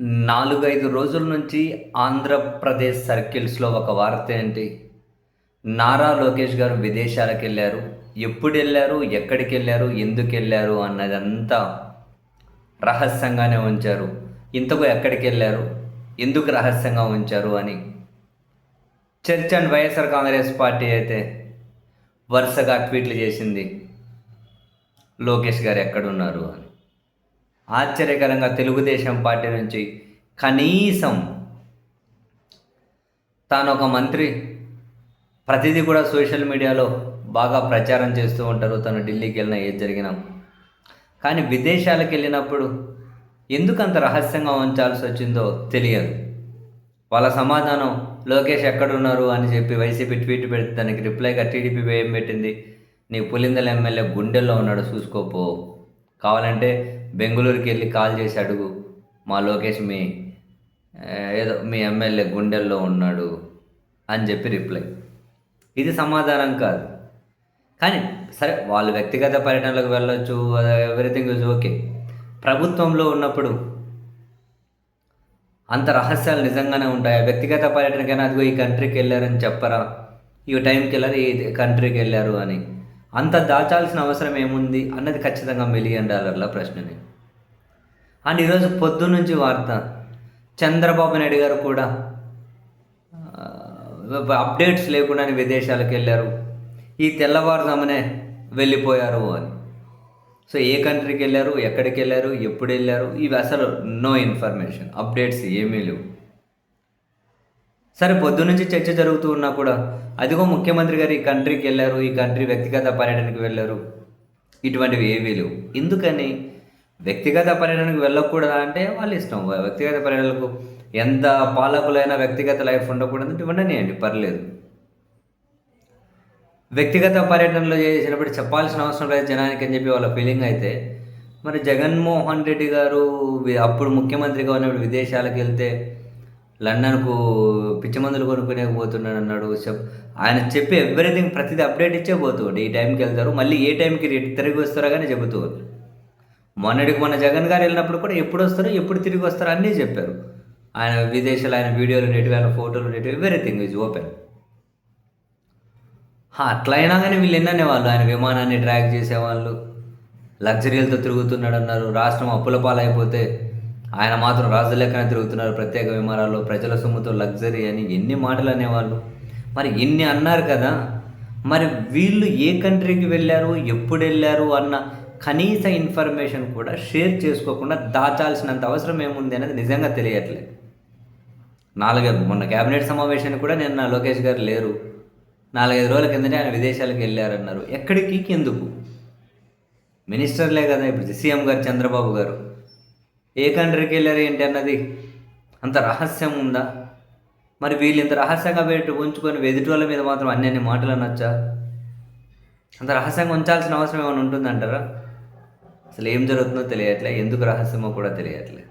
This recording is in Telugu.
నాలుగైదు రోజుల నుంచి ఆంధ్రప్రదేశ్ సర్కిల్స్లో ఒక వార్త ఏంటి? నారా లోకేష్ గారు విదేశాలకు వెళ్ళారు ఎప్పుడు వెళ్ళారు ఎక్కడికి వెళ్ళారు ఎందుకు వెళ్ళారు అన్నదంతా రహస్యంగానే ఉంచారు. ఇంతకు ఎక్కడికి వెళ్ళారు ఎందుకు రహస్యంగా ఉంచారు అని. Church and YSR Congress party అయితే వరుసగా ట్వీట్లు చేసింది. లోకేష్ గారు ఎక్కడున్నారు అని. ఆశ్చర్యకరంగా తెలుగుదేశం పార్టీ నుంచి కనీసం తాను ఒక మంత్రి ప్రతిదీ కూడా సోషల్ మీడియాలో బాగా ప్రచారం చేస్తూ ఉంటారు. తను ఢిల్లీకి వెళ్ళినా ఏది జరిగినా. కానీ విదేశాలకు వెళ్ళినప్పుడు ఎందుకు అంత రహస్యంగా ఉంచాల్సి వచ్చిందో తెలియదు. వాళ్ళ సమాధానం లోకేష్ ఎక్కడున్నారు అని చెప్పి వైసీపీ ట్వీట్ పెడితే దానికి రిప్లైగా టీడీపీ వేయం పెట్టింది? నీ పులిందల ఎమ్మెల్యే గుండెల్లో ఉన్నాడు చూసుకోపో. కావాలంటే బెంగళూరుకి వెళ్ళి కాల్ చేసి అడుగు. మా లోకేష్ మీ ఏదో మీ ఎమ్మెల్యే గుండెల్లో ఉన్నాడు అని చెప్పి రిప్లై. ఇది సమాధానం కాదు. కానీ సరే వాళ్ళు వ్యక్తిగత పర్యటనలకు వెళ్ళొచ్చు ఎవ్రీథింగ్ ఇస్ ఓకే. ప్రభుత్వంలో ఉన్నప్పుడు అంత రహస్యాలు నిజంగానే ఉంటాయా? వ్యక్తిగత పర్యటనకైనా అదిగో ఈ కంట్రీకి వెళ్ళారని చెప్పరా? ఈ టైంకి వెళ్ళారు ఈ కంట్రీకి వెళ్ళారు అని. అంత దాచాల్సిన అవసరం ఏముంది అన్నది ఖచ్చితంగా మిలియన్ డాలర్ల ప్రశ్నని. అండ్ ఈరోజు పొద్దు నుంచి వార్త చంద్రబాబు నాయుడు గారు కూడా అప్డేట్స్ లేకుండానే విదేశాలకు వెళ్ళారు. ఈ తెల్లవారుజామునే వెళ్ళిపోయారు అని. సో ఏ కంట్రీకి వెళ్ళారు ఎక్కడికి వెళ్ళారు ఎప్పుడు వెళ్ళారు ఇవి అసలు నో ఇన్ఫర్మేషన్ అప్డేట్స్ ఏమీ లేవు. సరే పొద్దునుంచి చర్చ జరుగుతూ ఉన్నా కూడా అదిగో ముఖ్యమంత్రి గారు ఈ కంట్రీకి వెళ్ళారు ఈ కంట్రీ వ్యక్తిగత పర్యటనకి వెళ్ళారు. ఇటువంటివి ఏవీ లేవు. ఎందుకని? వ్యక్తిగత పర్యటనకు వెళ్ళకూడదా అంటే వాళ్ళ ఇష్టం. వ్యక్తిగత పర్యటనలకు ఎంత పాలకులైనా వ్యక్తిగత లైఫ్ ఉండకూడదు అంటే ఉండనియండి పర్లేదు. వ్యక్తిగత పర్యటనలో చేసినప్పుడు చెప్పాల్సిన అవసరం లేదు జనానికి అని చెప్పి వాళ్ళ ఫీలింగ్ అయితే మరి జగన్మోహన్ రెడ్డి గారు అప్పుడు ముఖ్యమంత్రిగా ఉన్నప్పుడు విదేశాలకు వెళ్తే లండన్కు పిచ్చి మందులు కొనుక్కునే పోతున్నాడు అన్నాడు చెప్ ఆయన చెప్పి ఎవ్రీథింగ్ ప్రతిదీ అప్డేట్ ఇచ్చే పోతుండే. ఈ టైంకి వెళ్తారు మళ్ళీ ఏ టైంకి తిరిగి వస్తారో కానీ చెబుతూ మొన్నటికి మొన్న జగన్ గారు వెళ్ళినప్పుడు కూడా ఎప్పుడు వస్తారో ఎప్పుడు తిరిగి వస్తారో అన్నీ చెప్పారు. ఆయన విదేశాలు ఆయన వీడియోలు ఉండేటివి ఆయన ఫోటోలు ఉండేటివి ఎవ్రీథింగ్ ఈజ్ ఓపెన్. అట్లా అయినా కానీ వీళ్ళు ఎన్ననే వాళ్ళు? ఆయన విమానాన్ని ట్రాక్ చేసేవాళ్ళు లగ్జరీలతో తిరుగుతున్నాడు అన్నారు రాష్ట్రం అప్పుల పాలైపోతే ఆయన మాత్రం రాజు లెక్కన తిరుగుతున్నారు. ప్రత్యేక విమానాల్లో ప్రజల సొమ్ముతో లగ్జరీ అని ఎన్ని మాటలు అనేవాళ్ళు. మరి ఎన్ని అన్నారు కదా? మరి వీళ్ళు ఏ కంట్రీకి వెళ్ళారు ఎప్పుడు వెళ్ళారు అన్న కనీస ఇన్ఫర్మేషన్ కూడా షేర్ చేసుకోకుండా దాచాల్సినంత అవసరం ఏముంది అనేది నిజంగా తెలియట్లేదు. నాలుగైదు మొన్న కేబినెట్ సమావేశానికి కూడా నిన్న లోకేష్ గారు లేరు. నాలుగైదు రోజుల కిందనే ఆయన విదేశాలకు వెళ్ళారన్నారు. ఎక్కడికి? ఎందుకు మినిస్టర్లే కదా ఇప్పుడు సీఎం గారు చంద్రబాబు గారు. ఏ కంట్రీకి వెళ్ళారు ఏంటి అన్నది? అంత రహస్యం ఉందా? మరి వీళ్ళు ఇంత రహస్యంగా పెట్టి ఉంచుకొని ఎదుటి మీద మాత్రం అన్ని అన్ని మాటలు అనొచ్చా? అంత రహస్యంగా ఉంచాల్సిన అవసరం ఏమైనా ఉంటుందంటారా? అసలు ఏం జరుగుతుందో తెలియట్లే ఎందుకు రహస్యమో కూడా తెలియట్లే.